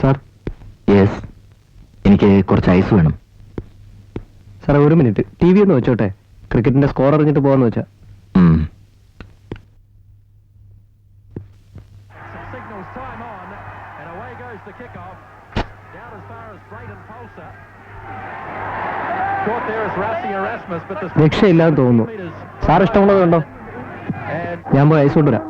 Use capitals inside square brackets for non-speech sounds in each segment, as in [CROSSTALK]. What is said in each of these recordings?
Sir? Yes എനിക്ക് കുറച്ച് ice വേണം. സാർ ഒരു മിനിറ്റ്. ടി വി ഒന്ന് വെച്ചോട്ടെ. ക്രിക്കറ്റിന്റെ സ്കോർ അറിഞ്ഞിട്ട് പോവാന്ന് വെച്ചാ. രക്ഷയില്ലാന്ന് തോന്നുന്നു. സാർ ഇഷ്ടമുള്ളത് കണ്ടോ? ഞാൻ പോയി ഐസ് കൊണ്ടുവരാം.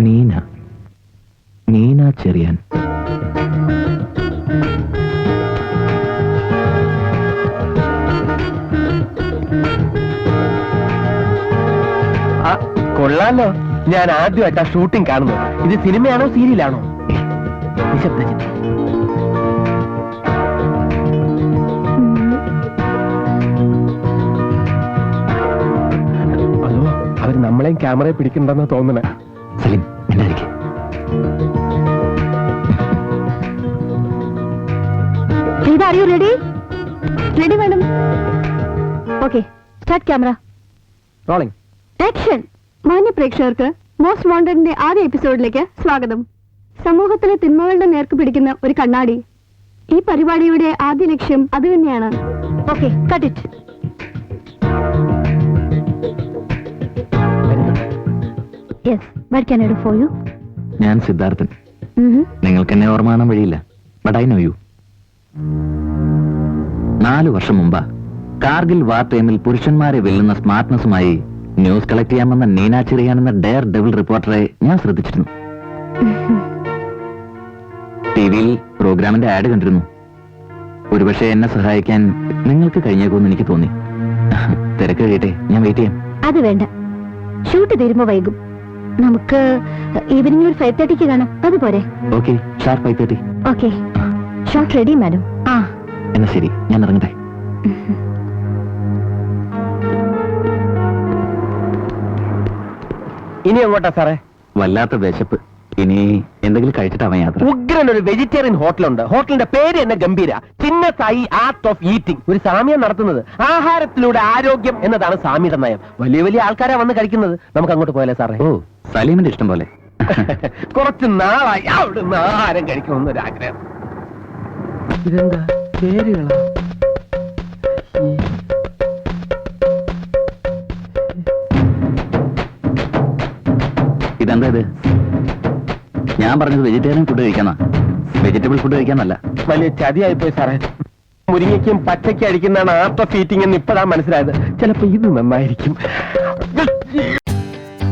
നീന. നീന ചെറിയാൻ. കൊള്ളാലോ. ഞാൻ ആദ്യമായിട്ട് ആ ഷൂട്ടിംഗ് കാണുന്നു ഇത് സിനിമയാണോ സീരിയലാണോ? നിശബ്ദ ചിത്രം അതോ അവർ നമ്മളെയും ക്യാമറയെ പിടിക്കണ്ടെന്ന് തോന്നണേ. സലിം മിണ്ടാതിരിക്കെ Rita, ready? Ready? Ready, madam? Okay, start rolling action മാന്യ പ്രേക്ഷകർക്ക് മോസ്റ്റ് വാണ്ടഡിന്റെ ആദ്യ എപ്പിസോഡിലേക്ക് സ്വാഗതം. സമൂഹത്തിലെ തിന്മകളുടെ നേർക്ക് പിടിക്കുന്ന ഒരു കണ്ണാടി. ഈ പരിപാടിയുടെ ആദ്യ ലക്ഷ്യം അത് തന്നെയാണ്. Okay cut yes what can I do for you ഞാൻ സിദ്ധാർത്ഥൻ. നിങ്ങൾക്ക് എന്നെ ഓർമ്മ കാണാൻ വഴിയില്ല. ബട്ട് ഐ നോ യു നാലു വർഷം മുമ്പാ കാർഗിൽ വാർ ടൈമിൽ പുരുഷന്മാരെ വെല്ലുന്ന സ്മാർട്ട്നെസ്സുമായി ന്യൂസ് കളക്ട് ചെയ്യാമെന്ന നീന ചെറിയാനെന്ന ഡെയർ ഡെവിൾ റിപ്പോർട്ടറെ ഞാൻ ശ്രദ്ധിച്ചിരുന്നു. ടി വിയിൽ പ്രോഗ്രാമിന്റെ ആഡ് കണ്ടിരുന്നു. ഒരുപക്ഷെ എന്നെ സഹായിക്കാൻ നിങ്ങൾക്ക് കഴിഞ്ഞേക്കുമെന്ന് എനിക്ക് തോന്നി. തിരക്ക് കഴിയട്ടെ ഞാൻ വെയിറ്റ് ചെയ്യാം. അത് വേണ്ട. ഷൂട്ട് തീരുമ്പോ വൈകും. നമുക്ക് ഈവനിങ് ഒരു ഫൈവ് തേർട്ടിക്ക് കാണാം. അതുപോരെ okay sharp five thirty okay shot ready madam ആ. എന്നാ ശരി ഞാൻ ഇറങ്ങട്ടെ. ഇനി എങ്ങോട്ടാ സാറേ? വല്ലാത്ത വിശപ്പ്. ഇനി എന്തെങ്കിലും കഴിച്ചിട്ട് യാത്ര. ഉഗ്രൻ ഒരു വെജിറ്റേറിയൻ ഹോട്ടലുണ്ട് ഹോട്ടലിന്റെ പേര് തന്നെ ഗംഭീര. Chinna Sai art of eating ഒരു സാമ്യം നടത്തുന്നത്. ആഹാരത്തിലൂടെ ആരോഗ്യം എന്നതാണ് സാമ്യയുടെ നയം. വലിയ വലിയ ആൾക്കാരാ വന്ന് കഴിക്കുന്നത്. നമുക്ക് അങ്ങോട്ട് പോയാലേ സാറേ? ഓ സലീമിന്റെ ഇഷ്ടം പോലെ. [LAUGHS] കുറച്ച് നാളായി. അവിടെ ആഹാരം കഴിക്കണമെന്ന് ഒരു ആഗ്രഹം. ഇതെന്താ? പേരുകളാ? ഇതെന്താ ഇത്? ഞാൻ പറഞ്ഞത് വെജിറ്റേറിയൻ ഫുഡ് കഴിക്കാന്നാ. വെജിറ്റബിൾ ഫുഡ് കഴിക്കാന്നല്ല. വലിയ ചതിയായി പോയി സാറേ. മുരിങ്ങയ്ക്കും പച്ചയ്ക്ക് അടിക്കുന്നതാണ് ആർട്ട് ഓഫ് ഈറ്റിംഗ് എന്ന് ഇപ്പോഴാണ് മനസ്സിലായത്. ചിലപ്പോ ഇത് നന്നായിരിക്കും.